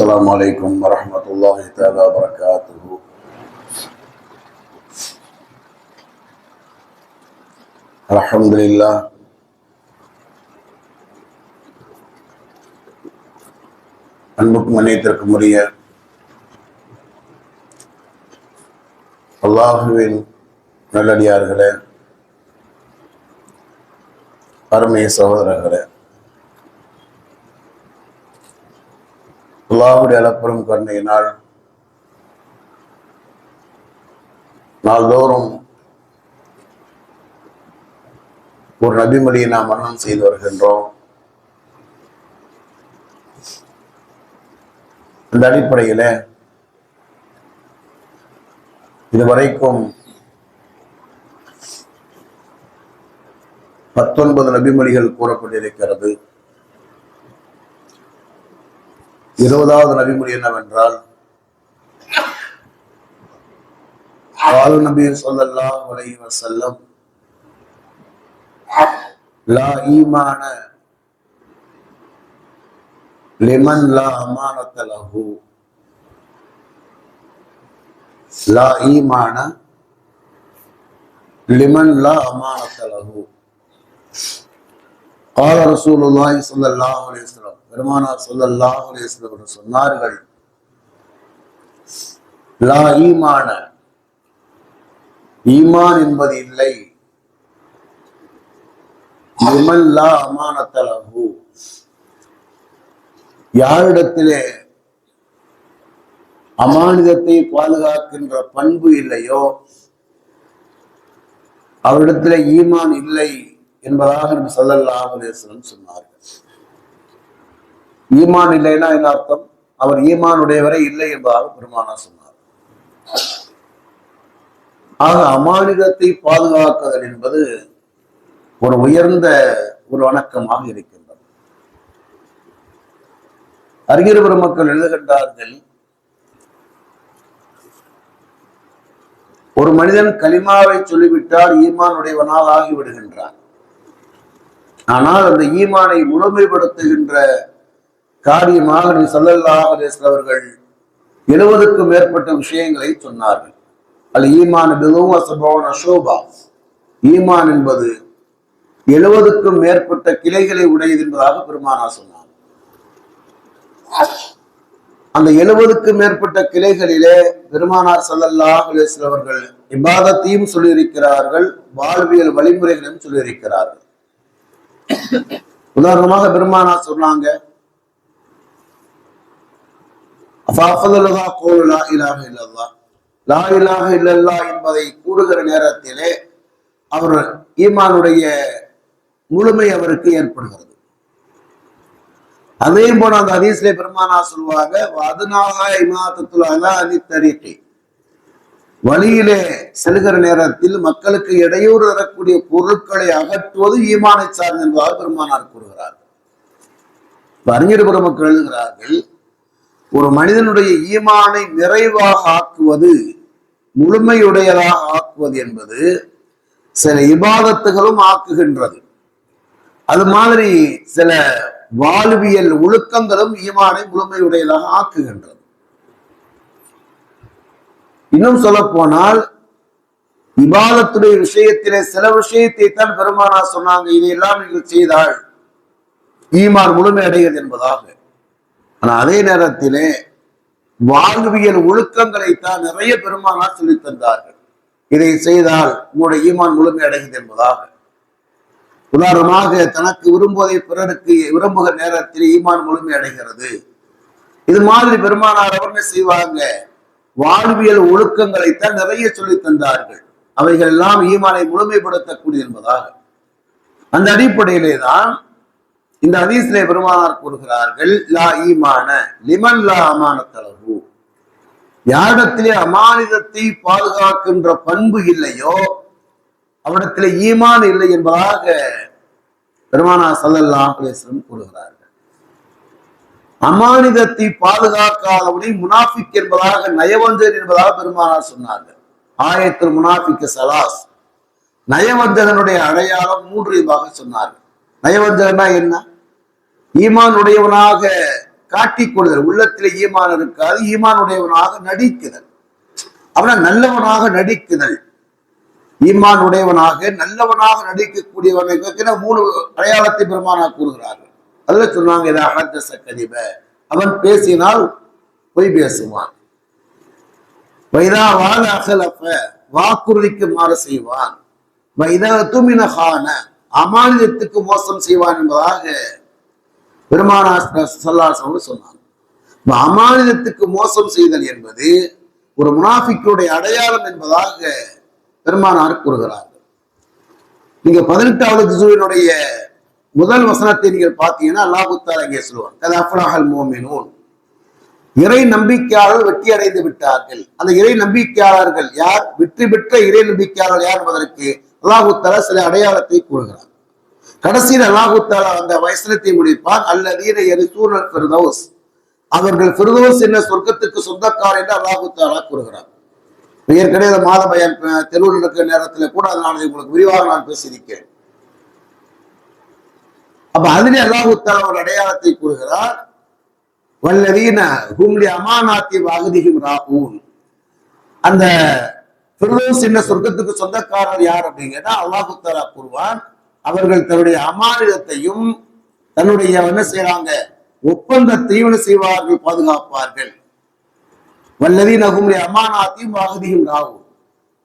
السلام عليكم ورحمة الله تعالى وبركاته الحمد لله அன்புக்கும் மன்னியத்திற்கும் உரிய அல்லாஹுவின் நல்லடியார்களே அருமை சகோதரர்களே அல்லாஹுடைய அளப்பெரும் கருணையினால் நாள்தோறும் ஒரு நபிமொழியை நாம் மரணம் செய்து வருகின்றோம். இந்த அடிப்படையில இதுவரைக்கும் பத்தொன்பது நபிமொழிகள் கூறப்பட்டிருக்கிறது. இருபதாவது நபிமொழி என்னவென்றால் ஆளு நபி சொல்லல்லாஹு அலைஹி வஸல்லம் லா ஈமான லிமன் லா அமானத லஹு லா ஈமான லிமன் லா அமானத லஹு قال رسول الله صلى الله عليه وسلم பெருமானார் சொல்லல்லா அலைஹி அவர்கள் சொன்னார்கள் லா ஈமான ஈமான் என்பது இல்லை. லிமன் லா யாரிடத்திலே அமானிதத்தை பாதுகாக்கின்ற பண்பு இல்லையோ அவரிடத்திலே ஈமான் இல்லை என்பதாக நம்ம சொல்லல்லா அலைஹி சொன்னார்கள். ஈமான் இல்லைன்னா என்ன அர்த்தம்? அவர் ஈமான் உடையவரை இல்லை என்பதாக பெருமானா சொன்னார். ஆக அமானிதத்தை பாதுகாக்குதல் என்பது ஒரு உயர்ந்த ஒரு வணக்கமாக இருக்கின்றது. அறிஞர் பெருமக்கள் எழுதுகின்றார்கள் ஒரு மனிதன் கலிமாவை சொல்லிவிட்டால் ஈமான் ஆகிவிடுகின்றான். ஆனால் அந்த ஈமானை முழுமைப்படுத்துகின்ற காரியமாக நீ சல்லல்லாஹ் அலிஸ்ல அவர்கள் எழுபதுக்கும் மேற்பட்ட விஷயங்களை சொன்னார்கள். அது ஈமான் பிதுவ அசோபா ஈமான் என்பது எழுபதுக்கும் மேற்பட்ட கிளைகளை உடையது என்பதாக பெருமானா சொன்னார். அந்த எழுபதுக்கும் மேற்பட்ட கிளைகளிலே பெருமானார் சல்லல்லாஹ் அலிஸ்ல அவர்கள் இபாதத்தையும் சொல்லியிருக்கிறார்கள் வாழ்வியல் வழிமுறைகளையும் சொல்லியிருக்கிறார்கள். உதாரணமாக பெருமானா சொன்னாங்க லா இலாக இல்லல்லா என்பதை கூறுகிற நேரத்திலே அவர் ஈமானுடைய முழுமை அவருக்கு ஏற்படுகிறது. அதே போல அந்த ஹதீஸ்ல பெருமானா சொல்லுவாங்க அதனால இமாத்தத்துல அனித்தறிக்கை வழியிலே செல்கிற நேரத்தில் மக்களுக்கு இடையூறு தரக்கூடிய பொருட்களை அகற்றுவது ஈமானை சார்ந்த என்பதாக பெருமானார் கூறுகிறார். அறிஞர் பெருமக்கள் எழுதுகிறார்கள் ஒரு மனிதனுடைய ஈமானை நிறைவாக ஆக்குவது முழுமையுடையதாக ஆக்குவது என்பது சில இபாதத்துகளும் ஆக்குகின்றது. அது மாதிரி சில வாழ்வியல் ஒழுக்கங்களும் ஈமானை முழுமையுடையதாக ஆக்குகின்றது. இன்னும் சொல்ல போனால் இபாதத்துடைய விஷயத்திலே சில விஷயத்தை தான் பெருமானா சொன்னாங்க. இதையெல்லாம் நீங்கள் செய்தால் ஈமான் முழுமை அடைகிறது என்பதாக. ஆனா அதே நேரத்திலே வாழ்வியல் ஒழுக்கங்களை தான் நிறைய பெருமானார் சொல்லி தந்தார்கள். இதை செய்தால் உங்களுடைய ஈமான் முழுமை அடைகிறது என்பதாக. உதாரணமாக தனக்கு விரும்புவதை பிறருக்கு விரும்புகிற நேரத்தில் ஈமான் முழுமை அடைகிறது. இது மாதிரி பெருமானார் அவருமே செய்வாங்க? வாழ்வியல் ஒழுக்கங்களைத்தான் நிறைய சொல்லி தந்தார்கள். அவைகள் எல்லாம் ஈமானை முழுமைப்படுத்தக்கூடிய என்பதாக. அந்த அடிப்படையிலே தான் இந்த அதீசிலே பெருமானார் கூறுகிறார்கள் லா ஈமான லிமன் லா அமானத்தளவு யாரிடத்திலே அமானிதத்தை பாதுகாக்கின்ற பண்பு இல்லையோ அவரிடத்திலே ஈமான் இல்லை என்பதாக பெருமானா சல்லல்லா அலேஸ்வரம் கூறுகிறார்கள். அமானிதத்தை பாதுகாக்காதவனை முனாஃபிக் என்பதாக நயவஞ்சன் என்பதாக பெருமானார் சொன்னார்கள். ஆயத்தில் முனாஃபிக்கு சலாஸ். நயவஞ்சகனுடைய அடையாளம் மூன்று விதமாக சொன்னார்கள். நயவஞ்சகனா என்ன? ஈமான் உடையவனாக காட்டிக் உள்ளத்தில் ஈமான் இருக்காது ஈமான் உடையவனாக நடிக்குதல். அவன நல்லவனாக நடிக்குதல். ஈமான் உடையவனாக நல்லவனாக நடிக்கக்கூடியவனுக்கு மூணு அடையாளத்தை பெருமானா கூறுகிறார்கள். அதுல சொன்னாங்க இதை அகத்த கதிப. அவன் பேசினால் பொய் பேசுவான். வைதா வாழ அகலப்ப வாக்குறுதிக்கு மாற செய்வான். வைதா தூமினகான அமானிதத்துக்கு மோசம் செய்வான் என்பதாக பெருமானா சொன்னாங்க அமானிதத்துக்கு மோசம் செய்தல் என்பது ஒரு முனாஃபிக்குடைய அடையாளம் என்பதாக பெருமானார் கூறுகிறார்கள் நீங்க பதினெட்டாவது ஜிசுவினுடைய முதல் வசனத்தை நீங்கள் பார்த்தீங்கன்னா அல்லாஹுத்தால் சொல்லுவாங்க சொல்லுவார். கதாஃபராகல் மோமினூன் இறை நம்பிக்கையாளர்கள் வெற்றி அடைந்து விட்டார்கள். அந்த இறை நம்பிக்கையாளர்கள் யார்? வெற்றி பெற்ற இறை நம்பிக்கையாளர்கள் யார் என்பதற்கு அல்லாஹுத்தார சில அடையாளத்தை கூறுகிறார். கடைசியில் அல்லாஹுத்தாலா அந்த வயசனத்தை முடிப்பான் அல்லதீன எரிசூரல் ஃபிர்தௌஸ்? அவர்கள் ஃபிர்தௌஸ் என்ன சொர்க்கத்துக்கு சொந்தக்கார் என்று அல்லாஹுத்தாலா கூறுகிறார். ஏற்கனவே மாத தெருவில் இருக்கிற நேரத்தில் கூட அதனால உங்களுக்கு விரிவாக நான் பேசியிருக்கேன். அப்ப அதிலே அல்லாஹுத்தாலா ஒரு அடையாளத்தை கூறுகிறார். வல்லதீன ஹும்லி அமானாத்தி வாகுதிகும் ராகூன் அந்த ஃபிர்தௌஸ் என்ன சொர்க்கத்துக்கு சொந்தக்காரர் யார் அப்படிங்கிறதா அல்லாஹுத்தாலா கூறுவான். அவர்கள் தன்னுடைய அமானிதத்தையும் தன்னுடைய என்ன செய்யறாங்க ஒப்பந்தத்தையும் என்ன செய்வார்கள்? பாதுகாப்பார்கள். வல்லதி நகுமுடைய அமானாத்தையும் வாகுதியும் ராகும்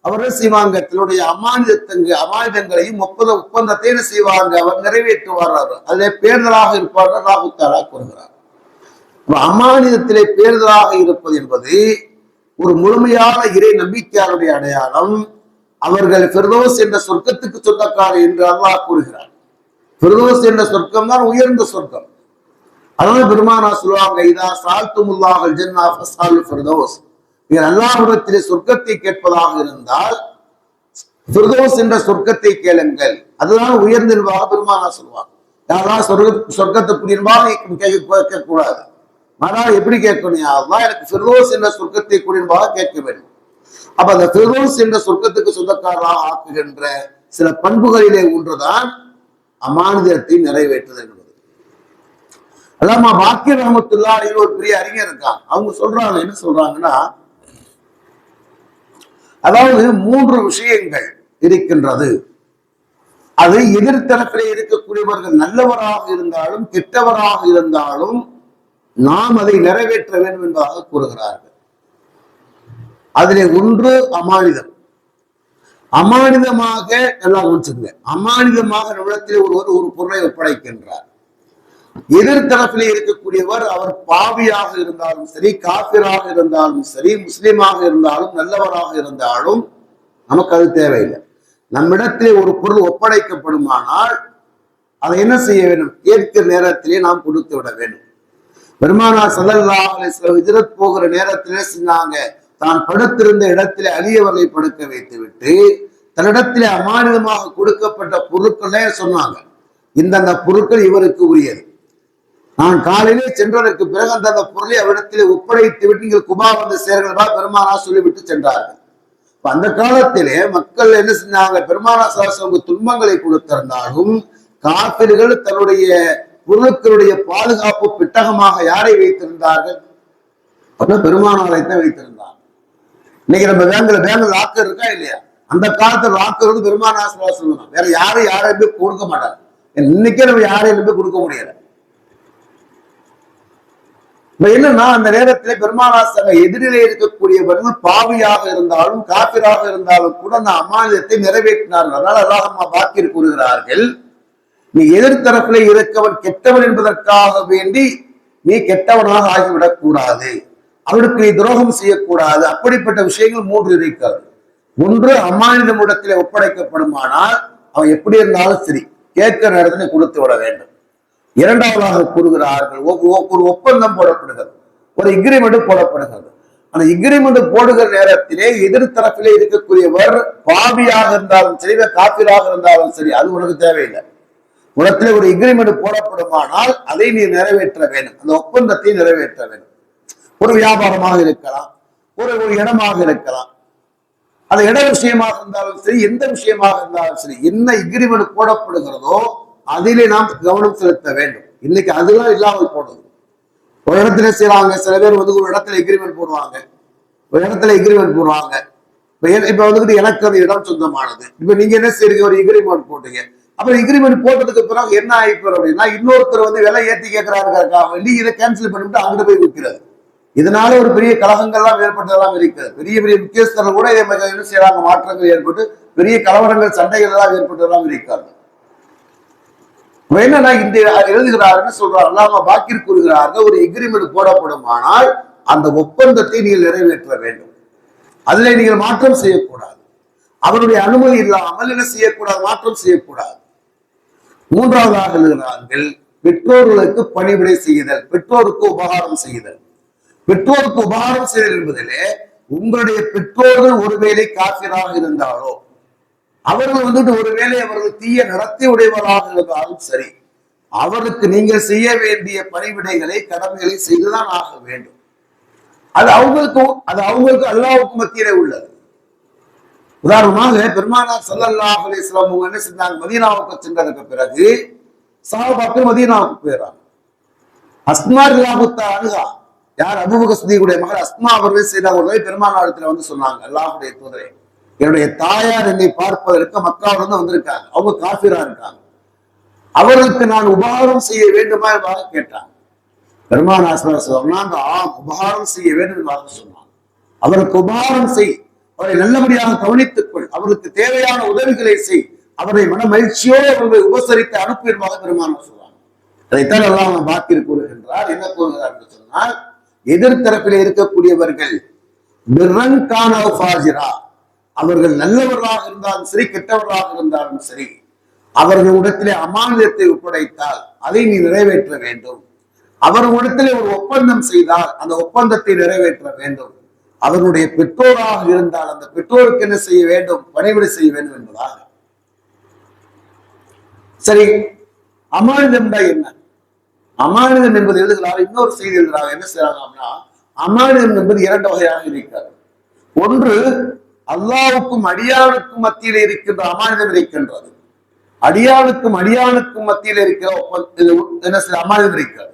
அவர்கள் செய்வாங்க? தன்னுடைய அமானிதத்தங்க அமானிதங்களையும் ஒப்பந்த ஒப்பந்தத்தை என்ன செய்வாங்க? அவர் நிறைவேற்றுவார் அதிலே பேர்தலாக இருப்பார்கள். ராகுத்தாரா கூறுகிறார். அமானிதத்திலே பேர்தலாக இருப்பது என்பது ஒரு முழுமையான இறை நம்பிக்கையாளருடைய அடையாளம். அவர்கள் பெருதோஸ் என்ற சொர்க்கத்துக்கு சொந்தக்காரர் என்று அல்லாஹ் கூறுகிறார். பெருதோஸ் என்ற சொர்க்கம் தான் உயர்ந்த சொர்க்கம். அதாவது பெருமானா சொல்லுவாங்க இதா சால்துமுல்லாஹல் ஜென்னா ஃபசால் ஃபிர்தௌஸ். நீங்கள் அல்லாஹ்விடத்திலே சொர்க்கத்தை கேட்பதாக இருந்தால் ஃபிர்தௌஸ் என்ற சொர்க்கத்தை கேளுங்கள். அதுதான் உயர்ந்திருவாக பெருமானா சொல்லுவாங்க. யாரா சொர்க்க சொர்க்கத்தை புரியும்பாக கேட்க கேட்கக்கூடாது. ஆனால் எப்படி கேட்கணும்? அதுதான் எனக்கு ஃபிர்தோஸ் என்ற சொர்க்கத்தை குடின்பாக கேட்க வேண்டும். அப்ப அந்த ஃபிர்தோஸ் என்ற சொர்க்கத்துக்கு சொந்தக்காரராக ஆக்குகின்ற சில பண்புகளிலே ஒன்றுதான் அமானுதத்தை நிறைவேற்றுதல் என்பது. அல்லாமா பாக்கிய ரஹமத்துல்லா ஒரு பெரிய அறிஞர் இருக்காங்க அவங்க சொல்றாங்க என்ன சொல்றாங்கன்னா அதாவது மூன்று விஷயங்கள் இருக்கின்றது. அது எதிர்த்தரப்பிலே இருக்கக்கூடியவர்கள் நல்லவராக இருந்தாலும் கெட்டவராக இருந்தாலும் நாம் அதை நிறைவேற்ற வேண்டும் என்பதாக கூறுகிறார்கள். அதிலே ஒன்று அமானிதம். அமானிதமாக நல்லா கவனிச்சுங்க அமானிதமாக நம்மிடத்தில் ஒருவர் ஒரு பொருளை ஒப்படைக்கின்றார். எதிர்த்தரப்பிலே இருக்கக்கூடியவர் அவர் பாவியாக இருந்தாலும் சரி காபிராக இருந்தாலும் சரி முஸ்லீமாக இருந்தாலும் நல்லவராக இருந்தாலும் நமக்கு அது தேவையில்லை. நம்மிடத்திலே ஒரு பொருள் ஒப்படைக்கப்படுமானால் அதை என்ன செய்ய வேண்டும்? ஏற்க நேரத்திலே நாம் கொடுத்து விட வேண்டும். பெருமானா சல்லல்லா ஹிஜரத் போகிற நேரத்திலே சொன்னாங்க தான் படுத்திருந்த இடத்திலே அலியவர்களை படுக்க வைத்து விட்டு தன்னிடத்திலே அமானிதமாக கொடுக்கப்பட்ட பொருட்களே சொன்னாங்க. இந்தந்த பொருட்கள் இவருக்கு உரியது. நான் காலையிலே சென்றதற்கு பிறகு அந்த பொருளை அவரிடத்திலே ஒப்படைத்து விட்டு நீங்கள் குபா வந்து சேர்கிறதா பெருமானா சொல்லிவிட்டு சென்றார்கள். அந்த காலத்திலே மக்கள் என்ன செஞ்சாங்க? பெருமானா சாசங்க துன்பங்களை கொடுத்திருந்தாலும் காப்பிர்கள் தன்னுடைய பொருட்களுடைய பாதுகாப்பு பெட்டகமாக யாரை வைத்திருந்தார்கள்? பெருமானாரை தான் வைத்திருந்தாங்க. இன்னைக்கு நம்ம பேங்க்ல பேங்க்ல லாக்கர் இருக்கா இல்லையா? அந்த காலத்துல லாக்கர் வந்து பெருமானாசிரம் வேற யாரும் யாரையுமே கொடுக்க மாட்டாங்க. இன்னைக்கே நம்ம யாரையும் கொடுக்க முடியல. இப்ப என்னன்னா அந்த நேரத்தில் பெருமானாசங்க எதிரிலே இருக்கக்கூடியவர்கள் பாவியாக இருந்தாலும் காப்பிராக இருந்தாலும் கூட அந்த அமானியத்தை நிறைவேற்றினார்கள். அதனால அல்லாஹம்மா பாக்கியர் கூறுகிறார்கள் நீ எதிர்த்தரப்பிலே இருக்கவன் கெட்டவன் என்பதற்காக வேண்டி நீ கெட்டவனாக ஆகிவிடக் கூடாது. அவருக்கு நீ துரோகம் செய்யக்கூடாது. அப்படிப்பட்ட விஷயங்கள் மூன்று இருக்கிறது ஒன்று அம்மானிடம் இடத்திலே ஒப்படைக்கப்படுமானால் அவன் எப்படி இருந்தாலும் சரி கேட்கிற நேரத்தில் கொடுத்து விட வேண்டும். இரண்டாவதாக கூறுகிறார்கள் ஒரு ஒப்பந்தம் போடப்படுகிறது ஒரு இக்ரிமெண்ட் போடப்படுகிறது. அந்த இக்ரிமெண்ட் போடுகிற நேரத்திலே எதிர்த்தரப்பிலே இருக்கக்கூடியவர் பாவியாக இருந்தாலும் சரி காப்பிராக இருந்தாலும் சரி அது உனக்கு தேவையில்லை. உலகத்திலே ஒரு இக்ரிமெண்ட் போடப்படுமானால் அதை நீ நிறைவேற்ற வேண்டும். அந்த ஒப்பந்தத்தை நிறைவேற்ற வேண்டும். ஒரு வியாபாரமாக இருக்கலாம் ஒரு ஒரு இடமாக இருக்கலாம். அது இட விஷயமாக இருந்தாலும் சரி எந்த விஷயமாக இருந்தாலும் சரி என்ன எக்ரிமெண்ட் போடப்படுகிறதோ அதிலே நாம் கவனம் செலுத்த வேண்டும். இன்னைக்கு அதெல்லாம் இல்லாமல் போடுது ஒரு இடத்துல செய்யறாங்க சில பேர் வந்து ஒரு இடத்துல எக்ரிமெண்ட் போடுவாங்க. ஒரு இடத்துல எக்ரிமெண்ட் போடுவாங்க. இப்ப வந்துட்டு எனக்கு அந்த இடம் சொந்தமானது. இப்ப நீங்க என்ன செய்றீங்க? ஒரு எக்ரிமெண்ட் போட்டீங்க. அப்புறம் எக்ரிமெண்ட் போட்டதுக்கு பிறகு என்ன ஆயிப்போம் அப்படின்னா இன்னொருத்தர் வந்து விலை ஏத்தி கேட்கிறாருக்கா நீ இதை கேன்சல் பண்ணிவிட்டு அங்கிட்டு போய் விற்கிறது. இதனால ஒரு பெரிய கழகங்கள்லாம் ஏற்பட்டதெல்லாம் இருக்கிறது. பெரிய பெரிய முக்கியஸ்தர்கள் கூட இதே மாதிரி என்ன செய்யறாங்க? மாற்றங்கள் ஏற்பட்டு பெரிய கலவரங்கள் சண்டைகள் எல்லாம் ஏற்பட்டதெல்லாம் இருக்கிறது இப்ப என்னன்னா இந்த எழுதுகிறாருன்னு சொல்றாரு அல்லாம பாக்கிர் கூறுகிறார்கள் ஒரு எக்ரிமெண்ட் போடப்படுமானால் அந்த ஒப்பந்தத்தை நீங்கள் நிறைவேற்ற வேண்டும். அதுல நீங்கள் மாற்றம் செய்யக்கூடாது. அவருடைய அனுமதி இல்லாமல் என்ன செய்யக்கூடாது? மாற்றம் செய்யக்கூடாது. மூன்றாவதாக எழுதுகிறார்கள் பெற்றோர்களுக்கு பணிவிடை செய்தல் பெற்றோருக்கு உபகாரம் செய்தல். பெற்றோருக்கு உபகாரம் செய்தல் என்பதிலே உங்களுடைய பெற்றோர்கள் ஒருவேளை காசிராக இருந்தாலோ அவர்கள் வந்துட்டு ஒருவேளை அவர்கள் தீய நடத்தி உடையவராக இருந்தாலும் சரி அவருக்கு நீங்கள் செய்ய வேண்டிய பணிவிடைகளை கடமைகளை செய்துதான் ஆக வேண்டும். அது அவங்களுக்கும் அது அவங்களுக்கு அல்லாவுக்கும் மத்தியிலே உள்ளது. உதாரணமாக பெருமானார் சல்லல்லாஹ் அலிஸ்லாம் அவங்க என்ன செஞ்சாங்க? மதீனாவுக்கு சென்றதுக்கு பிறகு சஹாபாக்கள் மதீனாவுக்கு போயிடறாங்க. அஸ்மார் லாபுத்தா அணுகா யார் அபுபக சுதியுடைய மகள் அஸ்மா அவர்கள் செய்த ஒரு தடவை வந்து சொன்னாங்க அல்லாஹுடைய தூதரே. என்னுடைய தாயார் என்னை பார்ப்பதற்கு மக்காவில இருந்து வந்திருக்காங்க. அவங்க காஃபிரா இருக்காங்க. அவர்களுக்கு நான் உபகாரம் செய்ய வேண்டுமா என்பதாக கேட்டாங்க. பெருமானாசர் சொன்னாங்க ஆம் உபகாரம் செய்ய வேண்டும் என்பதாக சொன்னாங்க. அவருக்கு உபகாரம் செய். அவரை நல்லபடியாக கவனித்துக் கொள். அவருக்கு தேவையான உதவிகளை செய். அவரை மன மகிழ்ச்சியோடு அவர்களை உபசரித்து அனுப்பு என்பதாக பெருமானம் சொல்றாங்க அதைத்தான் எல்லாம் பாக்கில் கூறுகின்றார். என்ன கூறுகிறார் என்று சொன்னால் எதிர்த்தரப்பில் இருக்கக்கூடியவர்கள் அவர்கள் நல்லவர்களாக இருந்தாலும் சரி கெட்டவர்களாக இருந்தாலும் சரி அவர்களிடத்திலே அமானியத்தை ஒப்படைத்தால் அதை நீ நிறைவேற்ற வேண்டும். அவர்களிடத்திலே ஒரு ஒப்பந்தம் செய்தால் அந்த ஒப்பந்தத்தை நிறைவேற்ற வேண்டும். அவருடைய பெற்றோராக இருந்தால் அந்த பெற்றோருக்கு என்ன செய்ய வேண்டும்? பணிவிடை செய்ய வேண்டும் என்பதாக. சரி அமானிதம்டா என்ன? அமானுடம் என்பது எழுதுகிறார். இன்னொரு செய்தி எழுதுகிறார். என்ன செய்யறாங்க அப்படின்னா அமானுடம் என்பது இரண்டு வகையாக இருக்கிறார் ஒன்று அல்லாவுக்கும் அடியானுக்கும் மத்தியில் இருக்கின்ற அமானுதம் இருக்கின்றது அடியானுக்கும் அடியானுக்கும் மத்தியில் இருக்கிற என்ன சில அமானிதம் இருக்கிறது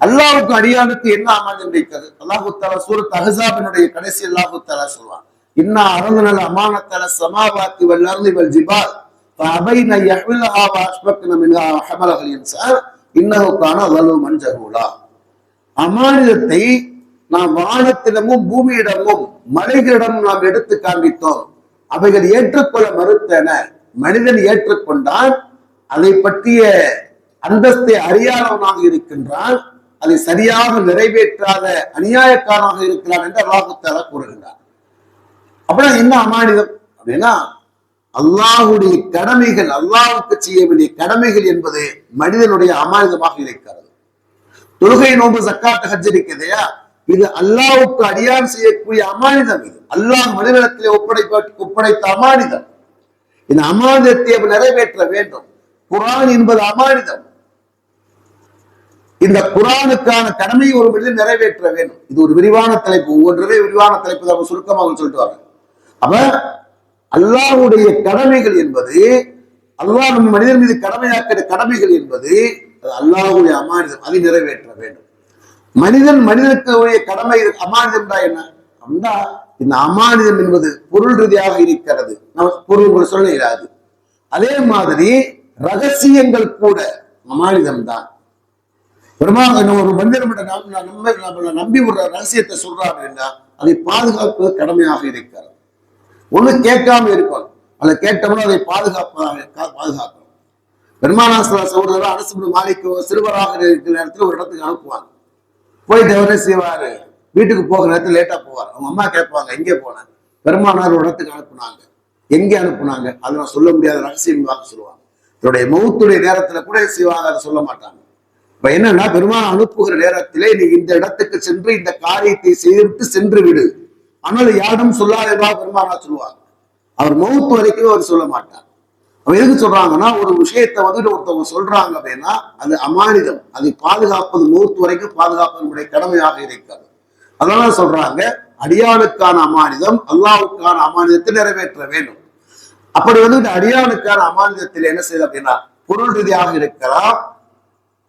அல்லாவுக்கும் அடியானுக்கு என்ன அமானிதம் இருக்கிறது அல்லாஹு தாலா சூரத் அஹசாபினுடைய கடைசி அல்லாஹு தாலா சொல்வான். இன்னா அருந்தனல் அமானத்தால சமாவாத்தி வல்லருந்து வல் ஜிபால் அபைன யஹ்விலஹா வாஷ்பக்ன மின்ஹா ஹமலஹல் இன்சான் இன்னகுக்கான வலு மஞ்சகூலா. அமானிதத்தை நாம் வானத்திடமும் பூமியிடமும் மலைகளிடமும் நாம் எடுத்து காண்பித்தோம். அவைகள் ஏற்றுக்கொள்ள மறுத்தன. மனிதன் ஏற்றுக்கொண்டான். அதை பற்றிய அந்தஸ்தை அறியாதவனாக இருக்கின்றான். அதை சரியாக நிறைவேற்றாத அநியாயக்காரனாக இருக்கிறான் என்று அல்லாஹத்தால கூறுகின்றார் அப்படின்னா என்ன அமானிதம்? அப்படின்னா அல்லாஹுடைய கடமைகள் அல்லாஹுக்கு செய்ய வேண்டிய கடமைகள் என்பது மனிதனுடைய அமானிதமாக இருக்கிறது. தொழுகை நோன்பு சக்காத்து ஹஜ் இருக்கிறதையா? இது அல்லாஹுக்கு அடியான் செய்யக்கூடிய அமானிதம் இது. அல்லாஹ் மனிதனத்திலே ஒப்படைப்ப ஒப்படைத்த அமானிதம் இந்த அமானிதத்தை நிறைவேற்ற வேண்டும். குரான் என்பது அமானிதம் இந்த குரானுக்கான கடமையை ஒரு மனிதன் நிறைவேற்ற வேண்டும். இது ஒரு விரிவான தலைப்பு. ஒவ்வொன்றதே விரிவான தலைப்பு தான் சுருக்கமாக சொல்லிட்டு வர்றேன் அப்ப அல்லாஹுடைய கடமைகள் என்பது அல்லாஹ் நம் மனிதன் மீது கடமையாக்கிற கடமைகள் என்பது அது அல்லாஹ்வுடைய அமானிதம் அதை நிறைவேற்ற வேண்டும். மனிதன் மனிதனுக்கு கடமை அமானிதம் தான் என்ன? அப்படின்னா இந்த அமானிதம் என்பது பொருள் ரீதியாக இருக்கிறது. நம்ம பொருள் சொல்ல இயலாது. அதே மாதிரி ரகசியங்கள் கூட அமானிதம் தான். பெருமாள் ஒரு மனிதன் நம்ப நம்பி ஒரு ரகசியத்தை சொல்றான் அப்படின்னா அதை பாதுகாப்பது கடமையாக இருக்கிறது. ஒண்ணு கேட்காம இருக்கும் அதை கேட்டோம்னா அதை பாதுகாப்பாக கா- பாதுகாக்கணும். பெருமானாசிர சகோதரர் அரசு மாலிக்கு சிறுவராக இருக்கிற நேரத்துல ஒரு இடத்துக்கு அனுப்புவாங்க. போயிட்டு அவரே செய்வாரு? வீட்டுக்கு போகிற நேரத்துல லேட்டா போவார். அவங்க அம்மா கேட்பாங்க எங்கே போன? பெருமானார் ஒரு இடத்துக்கு அனுப்புனாங்க. எங்கே அனுப்புனாங்க? அதை நான் சொல்ல முடியாத ரகசியமாக சொல்லுவாங்க. என்னுடைய மௌத்துடைய நேரத்துல கூட செய்வாங்க? அதை சொல்ல மாட்டாங்க. இப்ப என்னன்னா பெருமான் அனுப்புகிற நேரத்திலே நீ இந்த இடத்துக்கு சென்று இந்த காரியத்தை செய்துவிட்டு சென்று விடு. ஆனால் யாரும் சொல்லாதவா பெருமானா சொல்லுவாங்க. அவர் மௌத்து வரைக்கும் அவர் சொல்ல மாட்டார். அவர் எதுக்கு சொல்றாங்கன்னா ஒரு விஷயத்தை வந்துட்டு ஒருத்தவங்க சொல்றாங்க அப்படின்னா அது அமானிதம். அதை பாதுகாப்பது மௌத்து வரைக்கும் பாதுகாப்பது நம்முடைய கடமையாக இருக்கிறது. அதனால சொல்றாங்க அடியானுக்கான அமானிதம் அல்லாவுக்கான அமானிதத்தை நிறைவேற்ற வேண்டும். அப்படி வந்துட்டு அடியானுக்கான அமானிதத்தில் என்ன செய்யுது அப்படின்னா பொருள் ரீதியாக இருக்கலாம்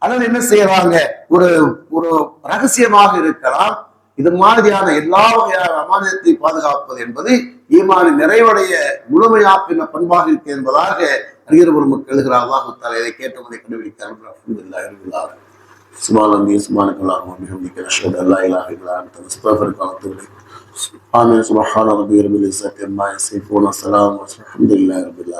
அல்லது என்ன செய்யறாங்க ஒரு ஒரு ரகசியமாக இருக்கலாம் இது மாதிரியான எல்லா வகையான அமானியத்தை பாதுகாப்பது என்பது ஈமானின் நிறைவடைய முழுமையாக்கின பண்பாக இருக்கு என்பதாக அறிஞர் ஒரு மக்கள் எழுகிறார் அல்லாஹால இதை கேட்டவதை கண்டுபிடிக்கிறார். சுபாலந்தி சுபானுக்கெல்லாம் மிகவும் அஷ்ஹது அல்லா இலாஹ இல்லா அன்த. அஸ்தக்ஃபிருக வ அத்தூபு இலைக். ஆமீன் சுப்ஹான அம்மா யசிஃபூன். வஸ்ஸலாமு அலல் ஹம்துலில்லாஹி ரப்பில்